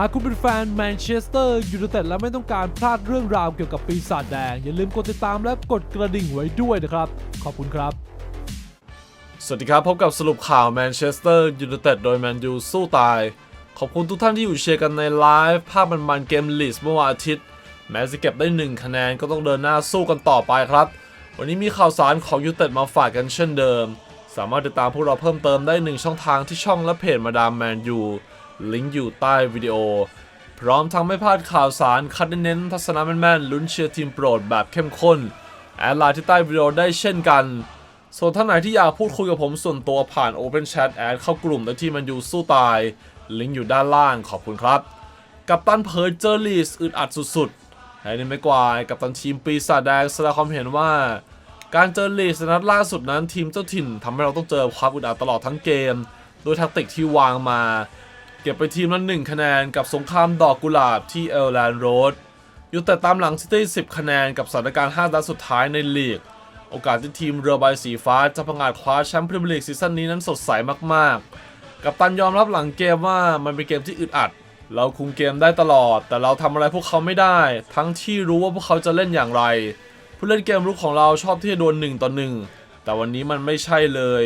หากคุณเป็นแฟนแมนเชสเตอร์ยูไนเต็ดและไม่ต้องการพลาดเรื่องราวเกี่ยวกับปีศาจแดง อย่าลืมกดติดตามและกดกระดิ่งไว้ด้วยนะครับ ขอบคุณครับ สวัสดีครับ พบกับสรุปข่าวแมนเชสเตอร์ยูไนเต็ดโดยแมนยูสู้ตาย ขอบคุณทุกท่านที่อยู่เชียร์กันในไลฟ์ภาพมันมันๆเกมลีสเมื่อวันอาทิตย์ แม้จะเก็บได้ 1 คะแนนก็ต้องเดินหน้าสู้กันต่อไปครับ วันนี้มีข่าวสารของยูไนเต็ดมาฝากกันเช่นเดิม สามารถติดตามพวกเราเพิ่มเติมได้ 1 ช่องทางที่ช่องและเพจมาดามแมนยู ลิงก์อยู่ใต้วิดีโอ พร้อมทั้งไม่พลาดข่าวสารคัดเน้นทัศนะแม่นๆลุ้นเชียร์ทีมโปรดแบบเข้มข้น แอดไลน์ที่ใต้วิดีโอได้เช่นกัน ส่วนท่านไหนที่อยากพูดคุยกับผมส่วนตัวผ่าน Open Chat แอดเข้ากลุ่มได้ที่มันอยู่สู้ตาย ลิงก์อยู่ด้านล่างขอบคุณครับ กับตันเผยเจอร์ลีสอึดอัดสุดๆให้ในไม่กวายกับตันทีมปีศาจแดงแสดงความเห็นว่าการเจอลีสนัดล่าสุดนั้นทีมเจ้าถิ่นทำให้เราต้องเจอความอึดอัดตลอดทั้งเกม โดยแทคติกที่วางมา ก็บไปทีมละหนึ่งคะแนนกับสงครามดอกกุหลาบที่เอลแลนด์โรดอยู่แต่ตามหลังซิตี้10 คะแนนกับสถานการณ์5นัดสุดท้ายในลีก โอกาสที่ทีมเรือใบสีฟ้าจะพังอาจคว้าแชมป์พรีเมียร์ลีกซีซั่นนี้นั้นสดใสมากๆ กับตันยอมรับหลังเกมว่ามันเป็นเกมที่อึดอัด เราคุมเกมได้ตลอด แต่เราทำอะไรพวกเขาไม่ได้ ทั้งที่รู้ว่าพวกเขาจะเล่นอย่างไร ผู้เล่นเกมรุกของเราชอบที่จะโดนหนึ่งต่อหนึ่งแต่วันนี้มันไม่ใช่เลย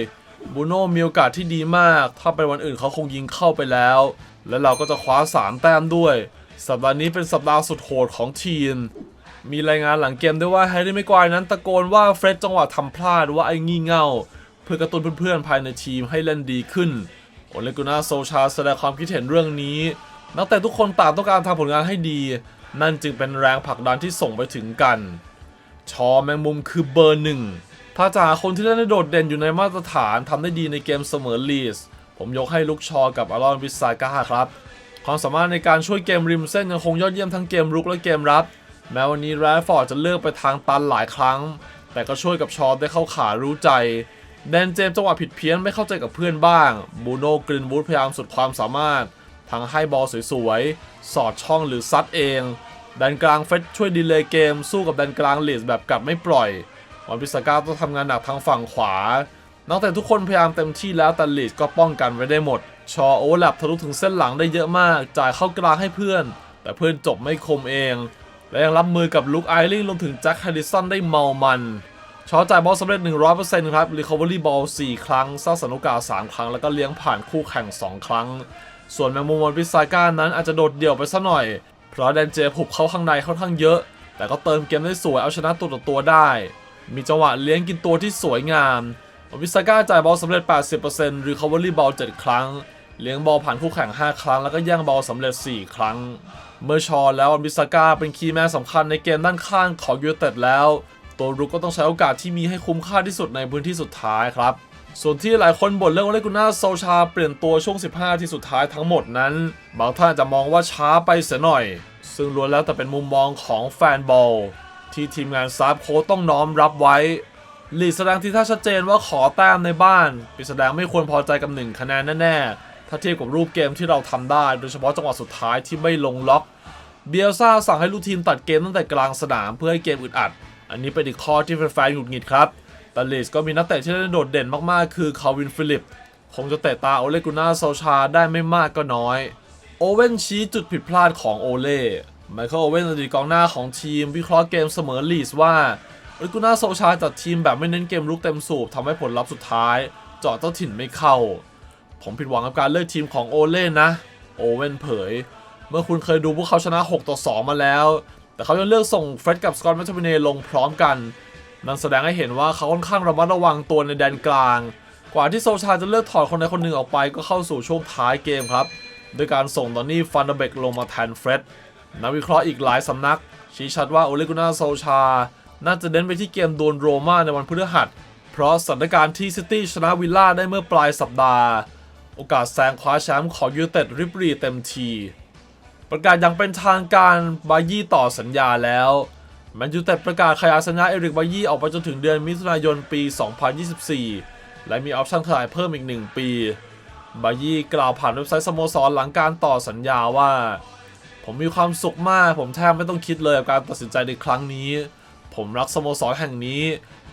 บูโน่มีโอกาสที่ดีมาก ถ้าเป็นวันอื่นเขาคงยิงเข้าไปแล้ว และเราก็จะคว้าสามแต้มด้วย สัปดาห์นี้เป็นสัปดาห์สุดโหดของทีม มีรายงานหลังเกมด้วยว่าแฮร์รี่ไม่กวายนั้นตะโกนว่าเฟร็ดจังหวะทำพลาดว่าไอ้งี่เง่า เพื่อกระตุ้นเพื่อนๆภายในทีมให้เล่นดีขึ้น โอเลกุน่าโซชาแสดงความคิดเห็นเรื่องนี้ นักเตะทุกคนต่างต้องการทำผลงานให้ดี นั่นจึงเป็นแรงผลักดันที่ส่งไปถึงกัน ชอแมงมุมคือเบอร์หนึ่ง ถ้าจะหาคนที่เล่นได้โดดเด่นอยู่ในมาตรฐานทำได้ดีในเกมเสมอลีสผมยกให้ลุกชอกับอารอนวิสซาก้าครับ ความสามารถในการช่วยเกมริมเส้นยังคงยอดเยี่ยมทั้งเกมรุกและเกมรับ แม้วันนี้แรดฟอร์ดจะเลือกไปทางตันหลายครั้ง แต่ก็ช่วยกับชอได้เข้าขารู้ใจแดนเจมจังหวะผิดเพี้ยนไม่เข้าใจกับเพื่อนบ้าง บูโน่กรินวูดพยายามสุดความสามารถ ทั้งให้บอลสวยๆ สอดช่องหรือซัดเองแดนกลางเฟสช่วยดีเลย์เกม สู้กับแดนกลางลีสแบบกัดไม่ปล่อย วันพิสก้าต้องทำงานหนักทางฝั่งขวา นักเตะทุกคนพยายามเต็มที่แล้วแต่ลีดก็ป้องกันไว้ได้หมด ชอโอเวอร์แลปทะลุถึงเส้นหลังได้เยอะมาก จ่ายเข้ากลางให้เพื่อน แต่เพื่อนจบไม่คมเอง และยังรับมือกับลุคไอริงรวมถึงแจ็คแฮร์ริสันได้เมามันชอจ่ายบอลสำเร็จ 100%ครับรีคอเวอรี่บอล4ครั้งสร้างสรรค์โอกาส3ครั้ง แล้วก็เลี้ยงผ่านคู่แข่ง 2 ครั้ง ส่วนแมงมุมวันพิซาก้านั้นอาจจะโดดเดี่ยวไปซะหน่อย เพราะแดนเจผุบเข้าข้างในค่อนข้างเยอะ แต่ก็เติมเกมได้สวยเอาชนะตัวต่อตัวได้ มีจังหวะเลี้ยงกินตัวที่สวยงาม วิสาก้าจ่ายบอลสำเร็จ 80%หรีคอเวอรี่บอล7ครั้ง เลี้ยงบอลผ่านคู่แข่ง 5 ครั้ง แล้วก็แย่งบอลสำเร็จ 4 ครั้ง เมื่อชอแล้ววิสาก้าเป็นคีย์แมนสำคัญในเกมด้านข้างของยูเต็ดแล้ว ตัวรุกก็ต้องใช้โอกาสที่มีให้คุ้มค่าที่สุดในพื้นที่สุดท้ายครับ ส่วนที่หลายคนบ่นเรื่องเลกุน่าโซชาเปลี่ยนตัวช่วง 15 ที่สุดท้ายทั้งหมดนั้น บางท่านจจะมองว่าช้าไปเสียหน่อย ซึ่งล้วนแล้วแต่เป็นมุมมองของแฟนบอล ที่ทีมงานซาบโค้ต้องน้อมรับไว้ลีแสดงทีท่าชัดเจนว่าขอแต้มในบ้านปีแสดงไม่ควรพอใจกับหนึ่งคะแนนแน่ๆ ถ้าเทียบกับรูปเกมที่เราทำได้ โดยเฉพาะจังหวะสุดท้ายที่ไม่ลงล็อก เบียลซ่าสั่งให้ลูกทีมตัดเกมตั้งแต่กลางสนามเพื่อให้เกมอึดอัด อันนี้เป็นอีกข้อที่แฟนๆหงุดหงิดครับ แต่ลีดก็มีนักเตะที่เล่นโดดเด่นมากๆ คือคาวินฟิลิป คงจะเตะตาโอเลกุน่าโซชาได้ไม่มากก็น้อย โอเว่นชี้จุดผิดพลาดของโอเล่ ไมเคิลโอเวนอดีตกองหน้าของทีม วิเคราะห์เกมเสมอลีสว่าโอเลกุน่าโซชาจัดทีมแบบไม่เน้นเกมลุกเต็มสูบทำให้ผลลัพธ์สุดท้าย เจาะเจ้าถิ่นไม่เข้า ผมผิดหวังกับการเลือกทีมของโอเล่นะโอเว่นเผย เมื่อคุณเคยดูพวกเขาชนะ 6 ต่อ 2 มาแล้ว แต่เขายังเลือกส่งเฟร็ดกับสกอตแมทเทอร์เนลงพร้อมกันนั่นแสดงให้เห็นว่าเขาค่อนข้างระมัดระวังตัวในแดนกลาง กว่าที่โซชาจะเลือกถอดคนใดคนหนึ่งออกไปก็เข้าสู่ช่วงท้ายเกมครับโดยการส่งตอนนี้ฟันเดเบกลงมาแทนเฟร็ด นักวิเคราะห์อีกหลายสำนัก ชี้ชัดว่าโอเลกุน่าโซชา น่าจะเน้นไปที่เกมโดวลโรม่าในวันพฤหัส เพราะสถานการณ์ที่ซิตี้ชนะวิลล่าได้เมื่อปลายสัปดาห์ โอกาสแซงคว้าแชมป์ของยูเต็ดริบรีเต็มที ประกาศอย่างเป็นทางการบายี่ต่อสัญญาแล้วแมนยูเต็ดประกาศขยายสัญญาเอริกบายี่ออกไปจนถึงเดือนมิถุนายนปี 2024 และมีออปชั่นขยายเพิ่มอีก 1 ปีบายี่กล่าวผ่านเว็บไซต์สโมสรหลังการต่อสัญญาว่า ผมมีความสุขมาก ผมแทบไม่ต้องคิดเลยกับการตัดสินใจในครั้งนี้ ผมรักสโมสรแห่งนี้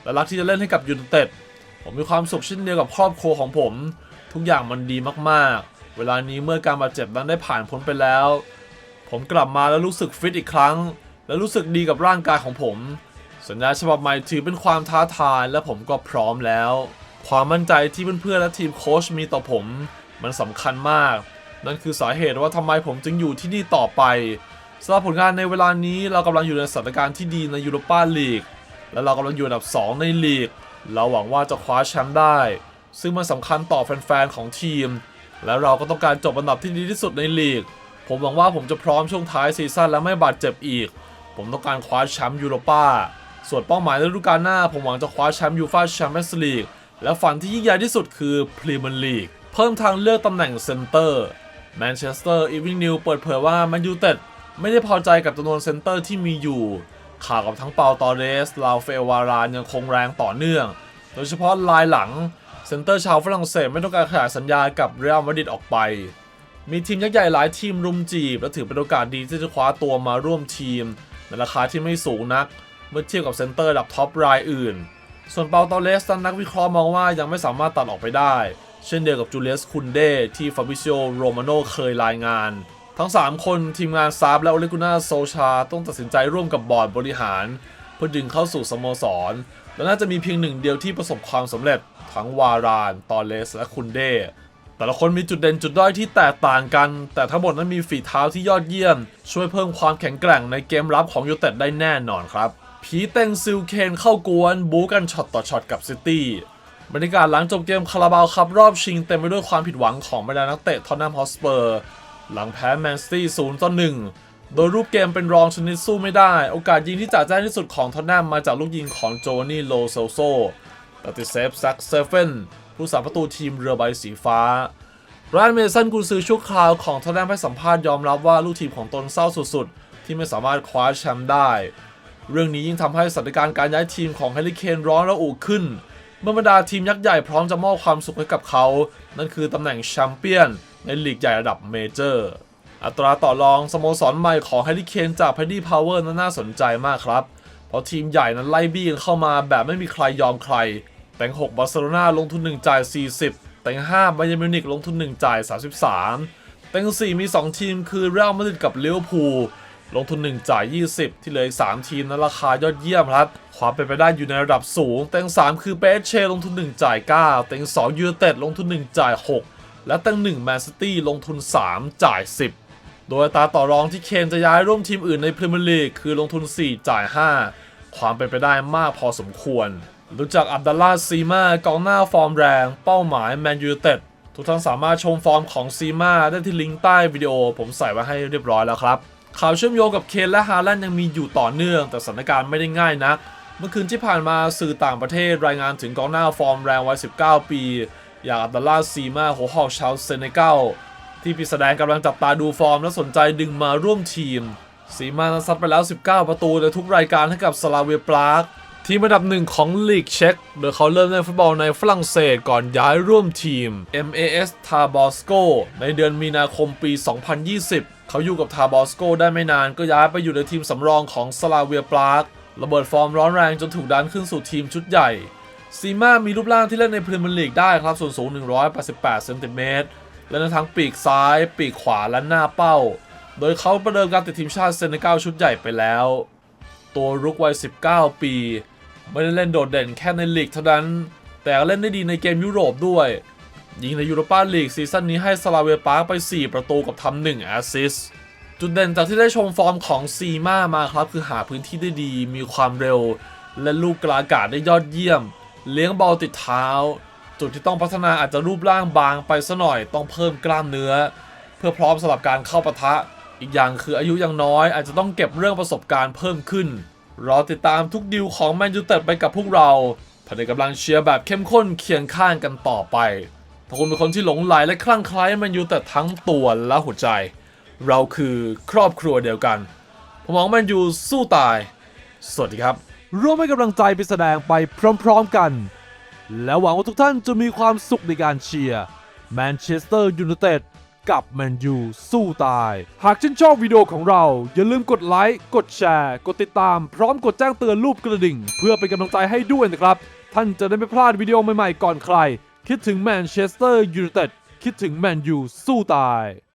และรักที่จะเล่นให้กับยูไนเต็ด ผมมีความสุขเช่นเดียวกับครอบครัวของผม ทุกอย่างมันดีมากๆ เวลานี้เมื่อการบาดเจ็บนั้นได้ผ่านพ้นไปแล้ว ผมกลับมาแล้วรู้สึกฟิตอีกครั้ง และรู้สึกดีกับร่างกายของผม สัญญาฉบับใหม่ถือเป็นความท้าทายและผมก็พร้อมแล้ว ความมั่นใจที่เพื่อนๆและทีมโค้ชมีต่อผม มันสำคัญมาก นั่นคือสาเหตุว่าทำไมผมจึงอยู่ที่นี่ต่อไปสำหรับผลงานในเวลานี้เรากำลังอยู่ในสถานการณ์ที่ดีในยูโรปาลีก และเรากำลังอยู่อันดับ 2 ในลีก เราหวังว่าจะคว้าแชมป์ได้ ซึ่งมันสำคัญต่อแฟนๆของทีม และเราก็ต้องการจบอันดับที่ดีที่สุดในลีก ผมหวังว่าผมจะพร้อมช่วงท้ายซีซั่นและไม่บาดเจ็บอีก ผมต้องการคว้าแชมป์ยูโรปาส่วนเป้าหมายในฤดูกาลหน้า ผมหวังจะคว้าแชมป์ยูฟ่าแชมเปี้ยนส์ลีกและฝันที่ยิ่งใหญ่ที่สุดคือพรีเมียร์ลีกเพิ่มทางเลือกตำแหน่งเซนเตอร์ แมนเชสเตอร์อีวิงนิวเปิดเผยว่าแมนยูเต็ดไม่ได้พอใจกับจำนวนเซนเตอร์ที่มีอยู่ ข่าวกับทั้งเปาตอเรส ลาวเฟวารานยังคงแรงต่อเนื่อง โดยเฉพาะลายหลัง เซนเตอร์ชาวฝรั่งเศสไม่ต้องการขยายสัญญากับเรอัลมาดริดออกไป มีทีมยักษ์ใหญ่หลายทีมรุมจีบ และถือเป็นโอกาสดีที่จะคว้าตัวมาร่วมทีม ในราคาที่ไม่สูงนัก เมื่อเทียบกับเซนเตอร์ดับท็อปรายอื่น ส่วนเปาตอเลสนักวิเคราะห์มองว่ายังไม่สามารถตัดออกไปได้ เช่นเดียวกับจูเลียสคุนเดที่ฟาบิ c ิโอโรมาโนเคยรายงาน ทั้ง 3 คนทีมงานซาบและโอเลกุน่าโซชาต้องตัดสินใจร่วมกับบอร์ดบริหาร เพื่อดึงเข้าสู่สโมสร และน่าจะมีเพียงหนึ่งเดียวที่ประสบความสำเร็จ ทั้งวาราน ตอเลสและคุนเดแต่ละคนมีจุดเด่นจุดด้อยที่แตกต่างกัน แต่ทั้งหมดนั้นมีฝีเท้าที่ยอดเยี่ยม ช่วยเพิ่มความแข็งแกร่งในเกมรับของยูเต็ดได้แน่นอนครับ ผีเต็งซิลเคนเข้ากวน บู๊กันช็อตต่อช็อตกับซิตี้ บรรยากาศหลังจบเกมคาราบาวครับรอบชิงเต็มไปด้วยความผิดหวังของบรรดานักเตะทอนนัมฮอสเปอร์ หลังแพ้แมนซิตี้0ต่อ1โดยรูปเกมเป็นรองชนิดสู้ไม่ได้ โอกาสยิงที่จ่าแจ้งที่สุดของทอนนัมมาจากลูกยิงของโจนี่โลโซโซแต่ติดเซฟแซักเซเฟนผู้สาประตูทีมเรือใบสีฟ้ารนเมสันกุนซือชั่วคราวของทอนแนมให้สัมภาษณ์ยอมรับว่าลูกทีมของตนเศร้าสุดๆ ที่ไม่สามารถคว้าแชมป์ได้ เรื่องนี้ยิ่งทำให้สถานการณ์การย้ายทีมของแฮร์รี่เคนร้อนระอุขึ้น เมื่อบรรดาทีมยักษ์ใหญ่พร้อมจะมอบความสุขให้กับเขา นั่นคือตำแหน่งแชมเปี้ยน ในลีกใหญ่ระดับเมเจอร์ อัตราต่อรองสโมสรใหม่ของแฮร์รี่เคนจากพ a ดดี้พาวเวอร์นั้นน่าสนใจมากครับ เพราะทีมใหญ่นั้นไล่บี้กันเข้ามาแบบไม่มีใครยอมใคร แต่ง 6 บาร์เซโลนาลงทุน 1 จ่าย 40 แต่ง 5 บาเยร์นมิวนิกลงทุน 1 จ่าย 33 แต่ง 4 มี 2 ทีมคือเรอัลมาดริดกับลิเวอร์พูล ลงทุน 1 จ่าย 20 ที่เหลืออีก 3 ทีมนั้นราคายอดเยี่ยมครับ ความเป็นไปได้อยู่ในระดับสูงแต่ง3 คือเปเชลงทุน 1 จ่าย9แต่ง2 ยูเต็ดลงทุน 1 จ่าย 6 และแต่ง1แมนซิตี้ลงทุน 3 จ่าย 10 โดยตาต่อรองที่เคนจะย้ายร่วมทีมอื่นในพรีเมียร์ลีกคือลงทุน 4 จ่าย 5 ความเป็นไปได้มากพอสมควร รู้จักอับดัลลาซีมากองหน้าฟอร์มแรง เป้าหมายแมนยูเต็ดทุกท่านสามารถชมฟอร์มของซีมาได้ที่ลิงก์ใต้วิดีโอ ผมใส่ไว้ให้เรียบร้อยแล้วครับ ข่าวเชื่อมโยงกับเคนและฮาแลนด์ยังมีอยู่ต่อเนื่อง แต่สถานการณ์ไม่ได้ง่ายนัก เมื่อคืนที่ผ่านมาสื่อต่างประเทศรายงานถึงกองหน้าฟอร์มแรงวัย 19 ปี อย่างอับดัลลาซีมาหัวหอกชาวเซเนกัลที่ปีแสดงกำลังจับตาดูฟอร์มและสนใจดึงมาร่วมทีมสีมานั้นซัดไปแล้ว 19 ประตูในทุกรายการให้กับสลาเวียปรากทีมอันดับหนึ่งของลีกเช็กโดยเขาเริ่มเล่นฟุตบอลในฝรั่งเศสก่อนย้ายร่วมทีม MAS t a b o s c o ในเดือนมีนาคมปี 2020 เขาอยู่กับ t a b o s c o ได้ไม่นานก็ย้ายไปอยู่ในทีมสำรองของสลาเวียปรากระเบิดฟอร์มร้อนแรงจนถูกดันขึ้นสู่ทีมชุดใหญ่ซีมามีรูปร่างที่เล่นในพรีเมียร์ลีกได้ครับ ส่วนสูง 188 เซนติเมตร และในทั้งปีกซ้าย ปีกขวาและหน้าเป้า โดยเขาประเดิมการติดทีมชาติเซเนกัลชุดใหญ่ไปแล้ว ตัวรุกวัย 19 ปี ไม่ได้เล่นโดดเด่นแค่ในลีกเท่านั้น แต่เล่นได้ดีในเกมยุโรปด้วย ยิงในยูโรปาลีกซีซั่นนี้ให้สลาเวปาร์ไป 4 ประตูกับทำ1แอสซิสจุดเด่นจากที่ได้ชมฟอร์มของซีมามาครับ คือหาพื้นที่ได้ดี มีความเร็ว และลูกกลางอากาศได้ยอดเยี่ยม เลี้ยงบอลติดเท้า จุดที่ต้องพัฒนาอาจจะรูปร่างบางไปซะหน่อยต้องเพิ่มกล้ามเนื้อ เพื่อพร้อมสำหรับการเข้าปะทะ อีกอย่างคืออายุยังน้อย อาจจะต้องเก็บเรื่องประสบการณ์เพิ่มขึ้นรอติดตามทุกดิวของแมนยูเต็ดไปกับพวกเราภายในกำลังเชียร์แบบเข้มข้นเคียงข้างกันต่อไป ถ้าคุณเป็นคนที่หลงไหลและคลั่งไคล้แมนยูเต็ดทั้งตัวและหัวใจ เราคือครอบครัวเดียวกัน ผมมองแมนยูสู้ตาย สวัสดีครับ ร่วมให้กำลังใจไปแสดงไปพร้อมๆกัน และหวังว่าทุกท่านจะมีความสุขในการเชียร์แมนเชสเตอร์ยูไนเต็ดกับแมนยูสู้ตาย หากชื่นชอบวิดีโอของเรา อย่าลืมกดไลค์ กดแชร์ กดติดตาม พร้อมกดแจ้งเตือนรูปกระดิ่ง เพื่อเป็นกำลังใจให้ด้วยนะครับ ท่านจะได้ไม่พลาดวิดีโอใหม่ๆก่อนใคร คิดถึงแมนเชสเตอร์ยูไนเต็ดคิดถึงแมนยูสู้ตาย